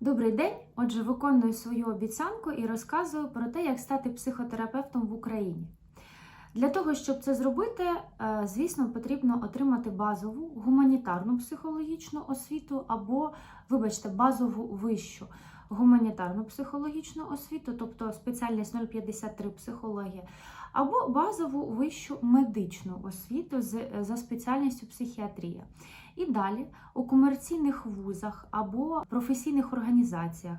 Добрий день! Отже, виконую свою обіцянку і розказую про те, як стати психотерапевтом в Україні. Для того, щоб це зробити, е, звісно, потрібно отримати базову гуманітарну психологічну освіту або, вибачте, базову вищу гуманітарну психологічну освіту, тобто спеціальність 053 психологія, або базову вищу медичну освіту за спеціальністю психіатрія. І далі у комерційних вузах або професійних організаціях,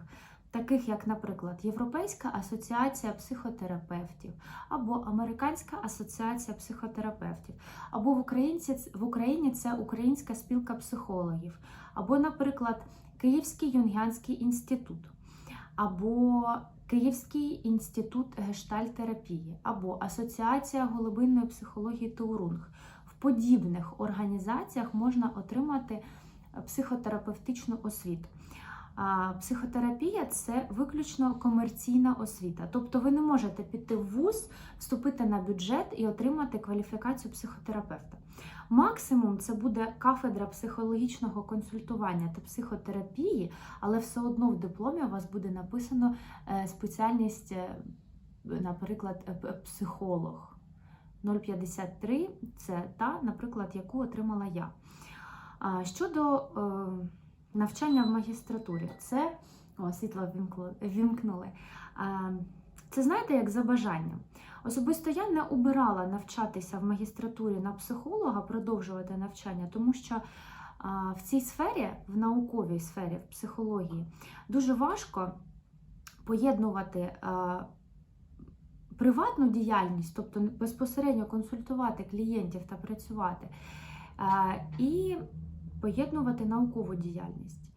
таких як, наприклад, Європейська асоціація психотерапевтів, або Американська асоціація психотерапевтів, або в Українці в Україні це Українська спілка психологів, або, наприклад, Київський Юнгянський інститут, або Київський інститут гештальтерапії, або Асоціація голубинної психології Таурунг. Подібних організаціях можна отримати психотерапевтичну освіту. Психотерапія це виключно комерційна освіта. Тобто ви не можете піти в вуз, вступити на бюджет і отримати кваліфікацію психотерапевта. Максимум це буде кафедра психологічного консультування та психотерапії, але все одно в дипломі у вас буде написано е, спеціальність, е, наприклад, е, психолог. 053 це та, наприклад, яку отримала я. Щодо е, навчання в магістратурі, це о, світло ввімкнули. Це знаєте, як за бажанням. Особисто я не обирала навчатися в магістратурі на психолога, продовжувати навчання, тому що в цій сфері, в науковій сфері, в психології, дуже важко поєднувати приватну діяльність, тобто безпосередньо консультувати клієнтів та працювати, і поєднувати наукову діяльність.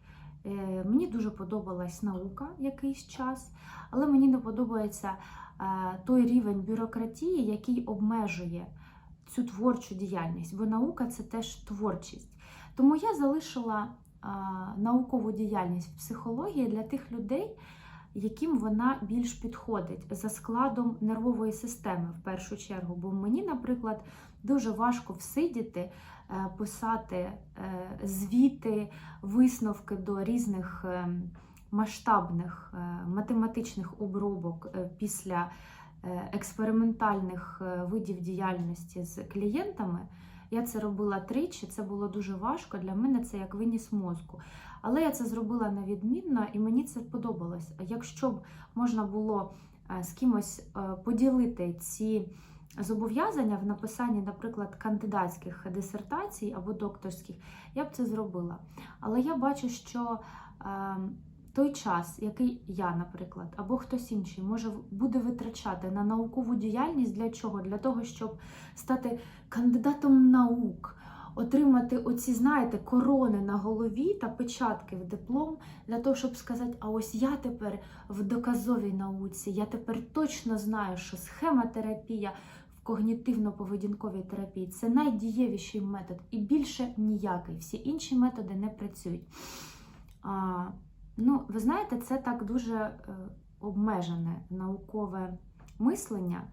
Е, Мені дуже подобалась наука якийсь час, але мені не подобається е, той рівень бюрократії, який обмежує цю творчу діяльність, бо наука це теж творчість. Тому я залишила е, наукову діяльність в психології для тих людей, яким вона більш підходить за складом нервової системи в першу чергу. Бо мені, наприклад, дуже важко всидіти, е, писати е, звіти, висновки до різних е, масштабних математичних обробок після експериментальних видів діяльності з клієнтами. Я це робила тричі, це було дуже важко. Для мене це як виніс мозку. Але я це зробила невідмінно і мені це подобалось. Якщо б можна було е, з кимось е, поділити ці зобов'язання в написанні, наприклад, кандидатських дисертацій або докторських, я б це зробила. Але я бачу, що е, той час, який я, наприклад, або хтось інший може буде витрачати на наукову діяльність для чого? Для того, щоб стати кандидатом наук, отримати оці, знаєте, корони на голові та печатки в диплом, для того, щоб сказати, а ось я тепер в доказовій науці, я тепер точно знаю, що схемотерапія в когнітивно-поведінковій терапії це найдієвіший метод і більше ніякий. Всі інші методи не працюють. А, ну, ви знаєте, це так дуже е, обмежене наукове мислення.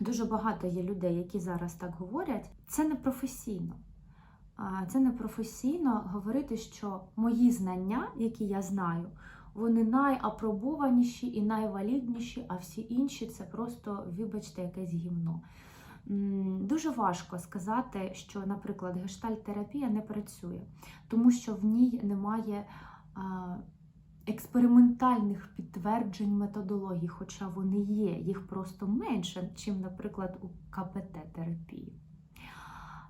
Дуже багато є людей, які зараз так говорять. Це не професійно. Це не професійно говорити, що мої знання, які я знаю, вони найапробованіші і найвалідніші, а всі інші це просто, вибачте, якесь гімно. Дуже важко сказати, що, наприклад, гештальтерапія не працює, тому що в ній немає експериментальних підтверджень методології, хоча вони є, їх просто менше, чим, наприклад, у КПТ-терапії.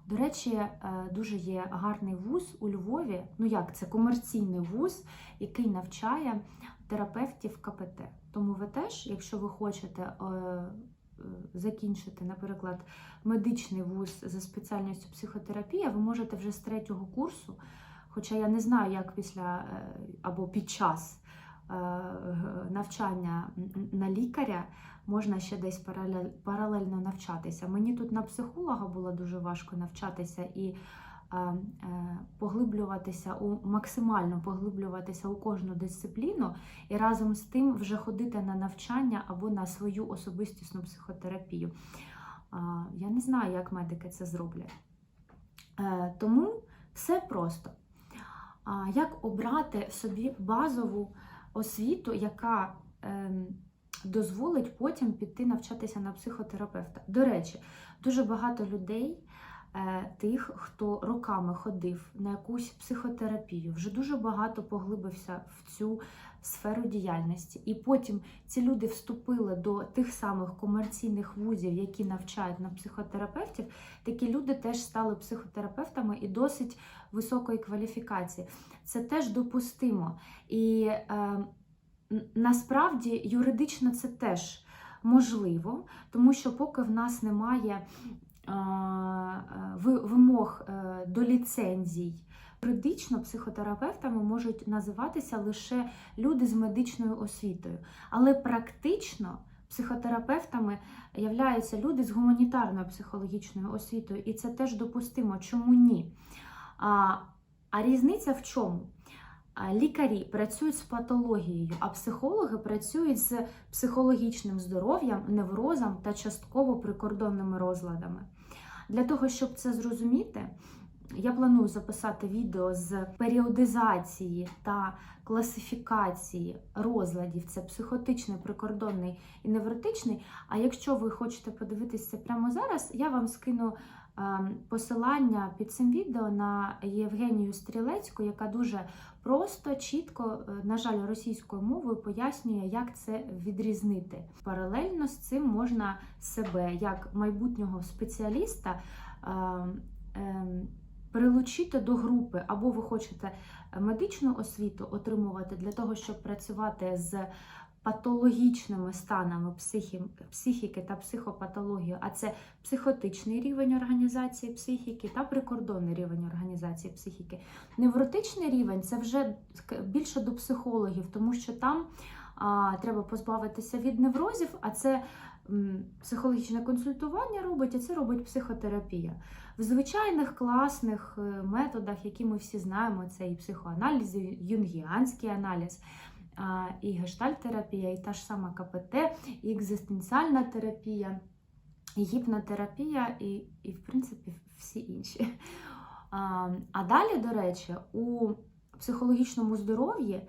До речі, е, дуже є гарний вуз у Львові. Ну як це комерційний вуз, який навчає терапевтів КПТ. Тому ви теж, якщо ви хочете е, е, закінчити, наприклад, медичний вуз за спеціальністю психотерапія, ви можете вже з третього курсу, хоча я не знаю, як після або під час навчання на лікаря можна ще десь паралель, паралельно навчатися. Мені тут на психолога було дуже важко навчатися і е, е, поглиблюватися у максимально поглиблюватися у кожну дисципліну, і разом з тим вже ходити на навчання або на свою особистісну психотерапію. Я не знаю, як медики це зроблять. Е, Тому все просто. як обрати собі базову освіту, яка ем, дозволить потім піти навчатися на психотерапевта. До речі, дуже багато людей. е, Тих, хто роками ходив на якусь психотерапію, вже дуже багато поглибився в цю сферу діяльності. І потім ці люди вступили до тих самих комерційних вузів, які навчають на психотерапевтів. Такі люди теж стали психотерапевтами і досить високої кваліфікації. Це теж допустимо. І е, насправді юридично це теж можливо, тому що поки в нас немає ви- вимог е, до ліцензій. Юридично психотерапевтами можуть називатися лише люди з медичною освітою, але практично психотерапевтами являються люди з гуманітарною психологічною освітою, і це теж допустимо. Чому ні? А, а різниця в чому? Лікарі працюють з патологією, а психологи працюють з психологічним здоров'ям, неврозом та частково прикордонними розладами. Для того, щоб це зрозуміти, я планую записати відео з періодизації та класифікації розладів. Це психотичний, прикордонний і невротичний. А якщо ви хочете подивитися прямо зараз, я вам скину посилання під цим відео на Євгенію Стрілецьку, яка дуже просто, чітко, е, на жаль, російською мовою пояснює, як це відрізнити. Паралельно з цим можна себе як майбутнього спеціаліста. ем, Прилучити до групи, або ви хочете медичну освіту отримувати для того, щоб працювати з патологічними станами психі, психіки та психопатології, а це психотичний рівень організації психіки та прикордонний рівень організації психіки. Невротичний рівень це вже більше до психологів, тому що там а, треба позбавитися від неврозів, а це м, психологічне консультування робить, а це робить психотерапія. В звичайних класних е, методах, які ми всі знаємо, це і психоаналіз, і юнгіанський аналіз, і гештальтерапія, і та ж сама КПТ, і екзистенціальна терапія, і гіпнотерапія, і, і в принципі, всі інші. А, далі, до речі, у психологічному здоров'ї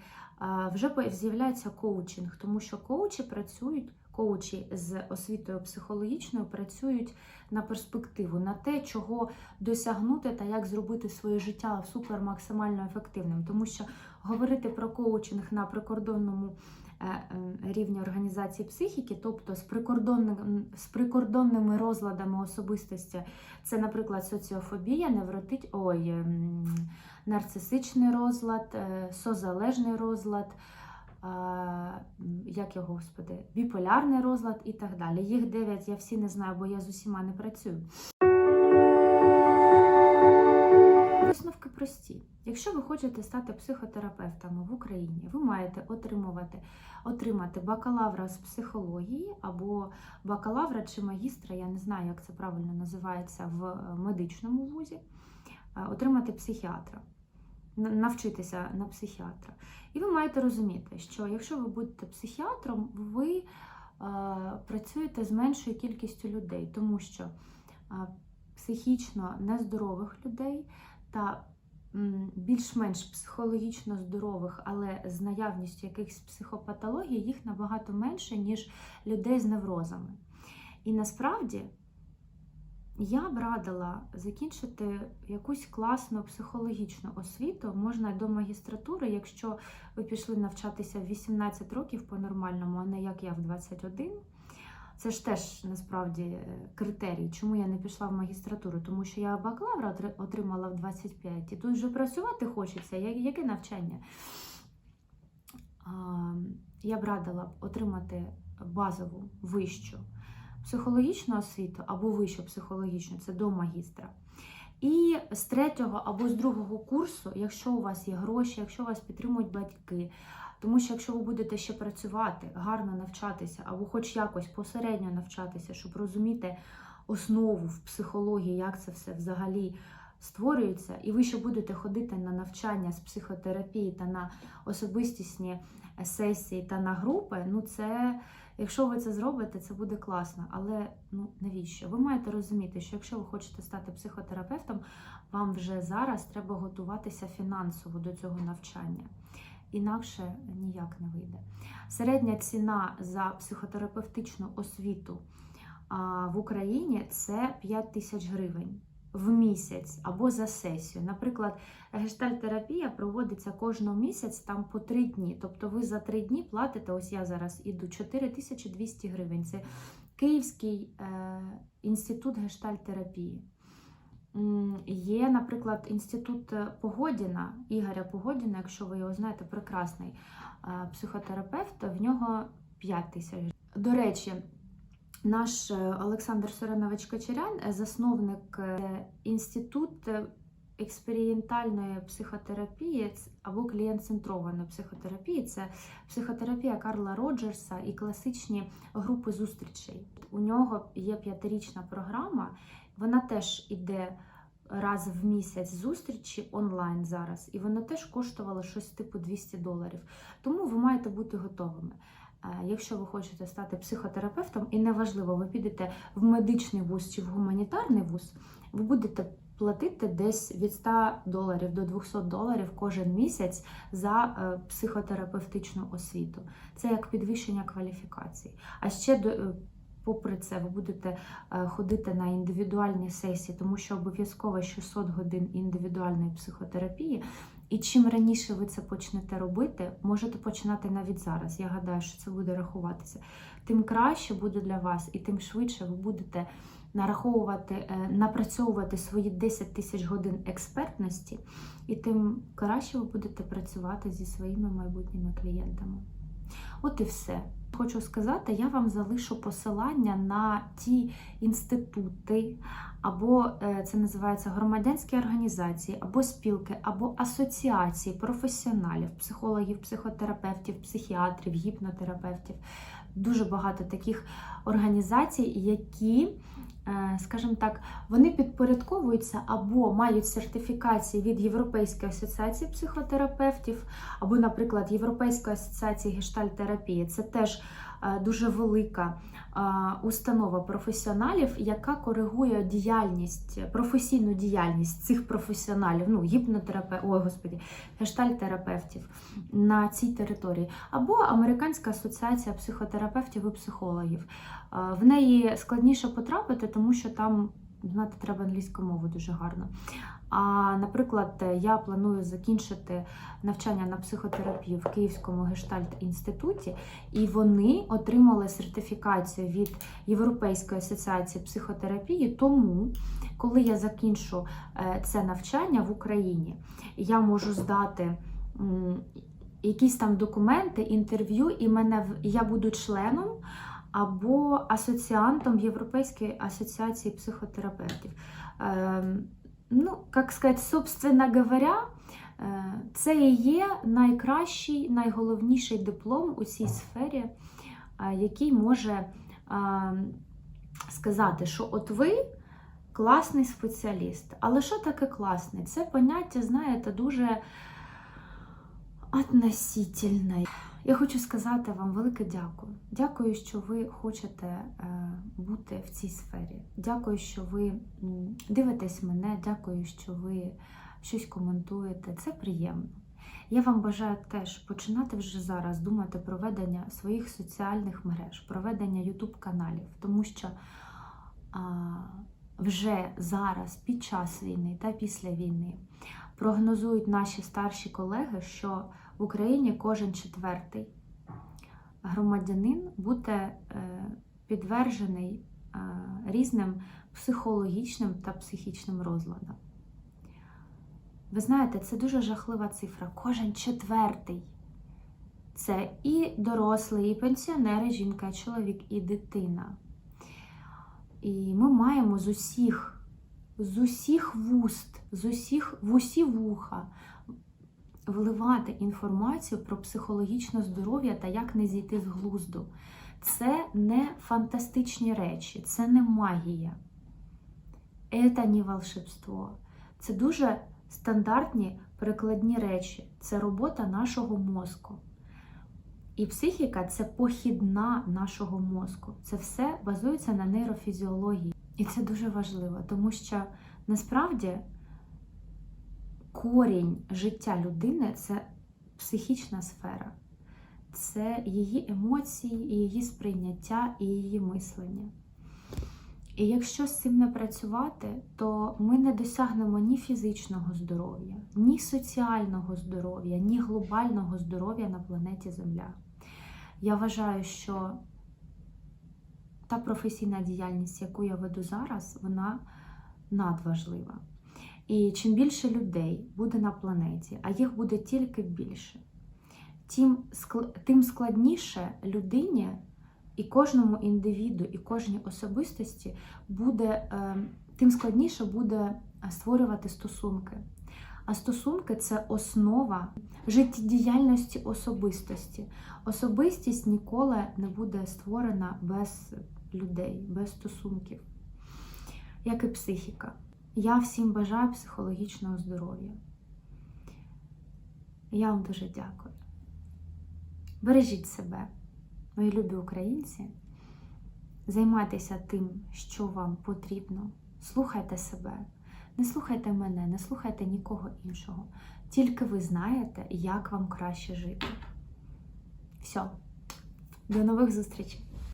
вже з'являється коучинг, тому що коучі працюють, коучі з освітою психологічною працюють на перспективу, на те, чого досягнути та як зробити своє життя супер максимально ефективним. Тому що говорити про коучинг на прикордонному е, е, рівні організації психіки, тобто з, прикордонним, з прикордонними розладами особистості, це, наприклад, соціофобія, невротич... Ой, ем, нарцисичний розлад, е, созалежний розлад. Як його, господи, біполярний розлад і так далі. Їх дев'ять, я всі не знаю, бо я з усіма не працюю. Висновки прості. Якщо ви хочете стати психотерапевтами в Україні, ви маєте отримувати, отримати бакалавра з психології або бакалавра чи магістра, я не знаю, як це правильно називається в е, медичному вузі, е, отримати психіатра, навчитися на психіатра. І ви маєте розуміти, що якщо ви будете психіатром, ви е, працюєте з меншою кількістю людей, тому що е, психічно нездорових людей та більш-менш психологічно здорових, але з наявністю якихось психопатологій, їх набагато менше, ніж людей з неврозами. І насправді я б радила закінчити якусь класну психологічну освіту, можна до магістратури, якщо ви пішли навчатися в 18 років по-нормальному, а не як я в 21. Це ж теж насправді е, критерій, чому я не пішла в магістратуру, тому що я бакалавра отримала в 25, і тут вже працювати хочеться. Яке навчання? Я б радила отримати базову вищу психологічну освіту або вищу психологічну, це до магістра. І з третього або з другого курсу, якщо у вас є гроші, якщо вас підтримують батьки, тому що якщо ви будете ще працювати, гарно навчатися, або хоч якось посередньо навчатися, щоб розуміти основу в психології, як це все взагалі створюється, і ви ще будете ходити на навчання з психотерапії та на особистісні сесії та на групи, ну це, якщо ви це зробите, це буде класно. Але ну навіщо? Ви маєте розуміти, що якщо ви хочете стати психотерапевтом, вам вже зараз треба готуватися фінансово до цього навчання. Інакше ніяк не вийде. Середня ціна за психотерапевтичну освіту в Україні це 5 тисяч гривень в місяць або за сесію. Наприклад, гештальтерапія проводиться кожного місяць там по 3 дні. Тобто ви за 3 дні платите, ось я зараз іду 4200 гривень. Це Київський е, інститут гештальтерапії. Є, наприклад, інститут Погодіна, Ігоря Погодіна, якщо ви його знаєте, прекрасний е, психотерапевт, в нього 5 тисяч. До речі, наш е, Олександр Соренович Кочерян, е, засновник е, інститут е, експериментальної психотерапії або клієнт-центрованої психотерапії. Це психотерапія Карла Роджерса і класичні групи зустрічей. У нього є п'ятирічна програма, вона теж іде раз в місяць зустрічі онлайн зараз, і вона теж коштувала щось типу 200 доларів. Тому ви маєте бути готовими. Якщо ви хочете стати психотерапевтом, і неважливо, ви підете в медичний вуз чи в гуманітарний вуз, ви будете платити десь від 100 доларів до 200 доларів кожен місяць за е, психотерапевтичну освіту. Це як підвищення кваліфікації. А ще е, попри це, ви будете е, ходити на індивідуальні сесії, тому що обов'язково 600 годин індивідуальної психотерапії. І чим раніше ви це почнете робити, можете починати навіть зараз. Я гадаю, що це буде рахуватися. Тим краще буде для вас, і тим швидше ви будете нараховувати, е, напрацьовувати свої 10 тисяч годин експертності, і тим краще ви будете працювати зі своїми майбутніми клієнтами. От і все. Хочу сказати, я вам залишу посилання на ті інститути, або е, це називається громадянські організації, або спілки, або асоціації професіоналів, психологів, психотерапевтів, психіатрів, гіпнотерапевтів. Дуже багато таких організацій, які, скажімо так, вони підпорядковуються або мають сертифікації від Європейської асоціації психотерапевтів, або, наприклад, Європейської асоціації гештальтерапії. Це теж е, дуже велика е, установа професіоналів, яка коригує діяльність, професійну діяльність цих професіоналів, ну, гіпнотерапевтів, ой, господі, гештальтерапевтів на цій території, або Американська асоціація психотерапевтів і психологів. В неї складніше потрапити, тому що там знати треба англійську мову дуже гарно. А, наприклад, я планую закінчити навчання на психотерапію в Київському гештальт-інституті, і вони отримали сертифікацію від Європейської асоціації психотерапії. Тому, коли я закінчу е, це навчання в Україні, я можу здати якісь там документи, інтерв'ю, і мене я буду членом або асоціантом Європейської асоціації психотерапевтів. Ем, Ну, як сказати, собственно говоря, е, це і є найкращий, найголовніший диплом у цій сфері, е, який може е, сказати, що от ви класний спеціаліст. Але що таке класний? Це поняття, знаєте, дуже относительне. Я хочу сказати вам велике дякую. Дякую, що ви хочете е, бути в цій сфері. Дякую, що ви дивитесь мене. Дякую, що ви щось коментуєте. Це приємно. Я вам бажаю теж починати вже зараз думати про ведення своїх соціальних мереж, про ведення YouTube каналів, тому що а, вже зараз, під час війни та після війни, прогнозують наші старші колеги, що в Україні кожен четвертий громадянин буде е, підтверджений е, різним психологічним та психічним розладам. Ви знаєте, це дуже жахлива цифра. Кожен четвертий. Це і дорослий, і пенсіонери, жінка, чоловік, і дитина. І ми маємо з усіх, з усіх вуст, з усіх в усі вуха вливати інформацію про психологічне здоров'я та як не зійти з глузду. Це не фантастичні речі, це не магія. Це не волшебство. Це дуже стандартні перекладні речі. Це робота нашого мозку. І психіка це похідна нашого мозку. Це все базується на нейрофізіології. І це дуже важливо, тому що насправді корінь життя людини це психічна сфера, це її емоції, її сприйняття і її мислення. І якщо з цим не працювати, то ми не досягнемо ні фізичного здоров'я, ні соціального здоров'я, ні глобального здоров'я на планеті Земля. Я вважаю, що та професійна діяльність, яку я веду зараз, вона надважлива. І чим більше людей буде на планеті, а їх буде тільки більше, тим, тим складніше людині і кожному індивіду, і кожній особистості буде, е, тим складніше буде створювати стосунки. А стосунки це основа життєдіяльності особистості. Особистість ніколи не буде створена без людей, без стосунків, як і психіка. Я всім бажаю психологічного здоров'я. Я вам дуже дякую. Бережіть себе, мої любі українці. Займайтеся тим, що вам потрібно. Слухайте себе. Не слухайте мене, не слухайте нікого іншого. Тільки ви знаєте, як вам краще жити. Все. До нових зустрічей!